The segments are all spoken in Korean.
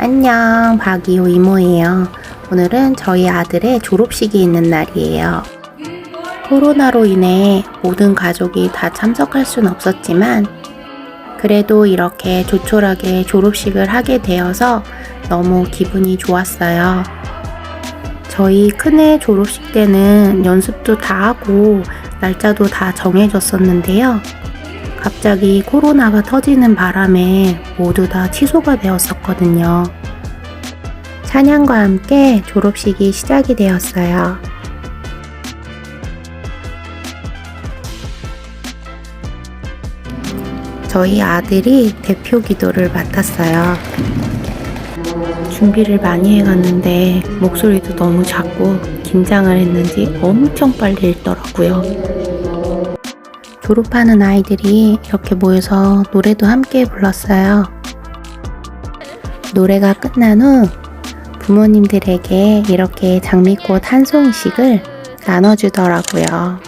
안녕, 박이호 이모예요. 오늘은 저희 아들의 졸업식이 있는 날이에요. 코로나로 인해 모든 가족이 다 참석할 순 없었지만, 그래도 이렇게 조촐하게 졸업식을 하게 되어서 너무 기분이 좋았어요. 저희 큰애 졸업식 때는 연습도 다 하고 날짜도 다 정해졌었는데요. 갑자기 코로나가 터지는 바람에 모두 다 취소가 되었었거든요. 찬양과 함께 졸업식이 시작이 되었어요. 저희 아들이 대표 기도를 맡았어요. 준비를 많이 해갔는데 목소리도 너무 작고 긴장을 했는지 엄청 빨리 읽더라고요. 졸업하는 아이들이 이렇게 모여서 노래도 함께 불렀어요. 노래가 끝난 후 부모님들에게 이렇게 장미꽃 한 송이씩을 나눠주더라고요.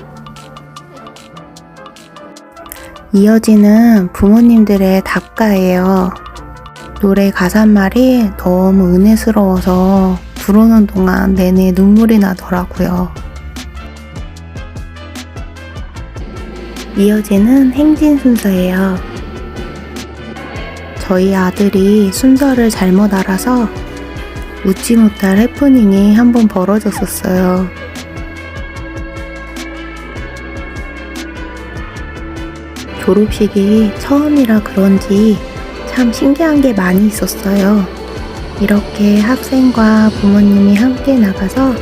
이어지는 부모님들의 답가예요. 노래 가사말이 너무 은혜스러워서 부르는 동안 내내 눈물이 나더라고요. 이어지는 행진 순서예요. 저희 아들이 순서를 잘못 알아서 웃지 못할 해프닝이 한 번 벌어졌었어요. 졸업식이 처음이라 그런지 참 신기한 게 많이 있었어요. 이렇게 학생과 부모님이 함께 나가서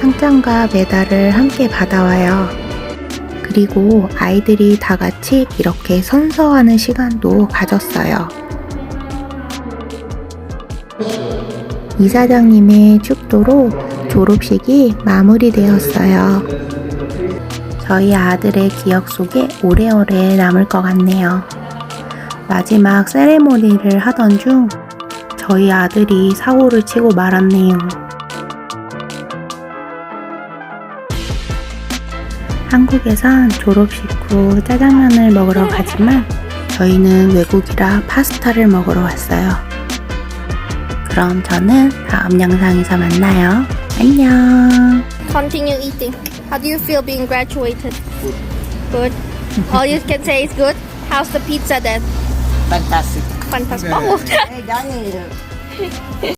상장과 메달을 함께 받아와요. 그리고 아이들이 다 같이 이렇게 선서하는 시간도 가졌어요. 이사장님의 축도로 졸업식이 마무리되었어요. 저희 아들의 기억 속에 오래오래 남을 것 같네요. 마지막 세레모니를 하던 중 저희 아들이 사고를 치고 말았네요. 한국에선 졸업식 후 짜장면을 먹으러 가지만 저희는 외국이라 파스타를 먹으러 왔어요. 그럼 저는 다음 영상에서 만나요. 안녕. Continue eating. How do you feel being graduated? Good. All you can say is good. How's the pizza then? Fantastic. Fantastic. Oh.